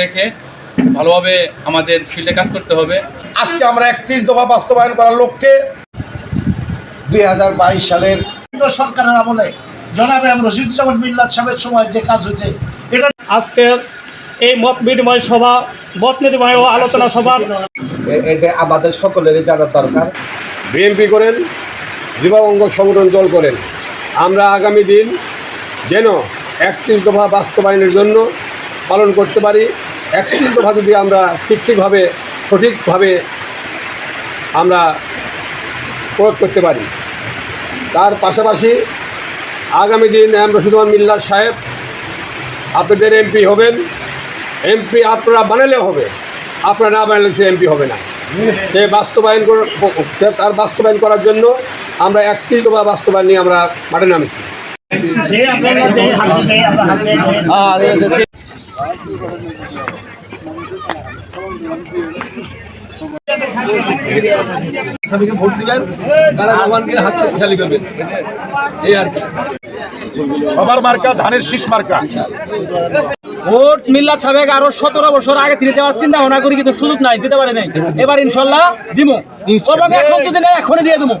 রেখে ভালোভাবে আমাদের ফিল্ডে কাজ করতে হবে। আজকে আমরা একত্রিশ দফা বাস্তবায়ন করার লক্ষ্যে দুই হাজার বাইশ সালের সরকারের আমলে জনাবে এম রশিদুজ্জামান মিল্লাত সাহেবের সময় যে কাজ হয়েছে এটা আজকের এই মত বিনিময় সভা, মত বিনিময় ও আলোচনা সভা। এটা আমাদের সকলেরই জানার দরকার। বিএনপি করেন যুবঙ্গ সংগঠন দল করেন। আমরা আগামী দিন যেন একত্রিশ দফা বাস্তবায়নের জন্য পালন করতে পারি একত্রিশ দফা যদি আমরা ঠিক ঠিকভাবে, সঠিকভাবে আমরা প্রয়োগ করতে পারি। তার পাশাপাশি আগামী দিন এম রশিদুল মিল্লাত সাহেব, আপনাদের এমপি হবেন এমপি আপনারা বানালে হবে। আপনারা না বানালে সে এমপি হবে না। সে বাস্তবায়ন তার বাস্তবায়ন করার জন্য আমরা একত্রিশ দফা বাস্তবায়ন নিয়ে আমরা মাঠে নামছি। স্বামীকে ভোট দিবেন তারা ভগবানকে হাত শক্তিশালী করবেন। এই আর কি। সবার মার্কা ধানের শীষ মার্কা। ভোট মিল্লা সাবেক আরও সতেরো বছর আগে তিনি দেওয়ার চিন্তা ভাবনা করি কিন্তু সুযোগ নাই দিতে পারে নাই। এবার ইনশাল্লাহ দিব এখন যদি না এখনই দিয়ে দেবো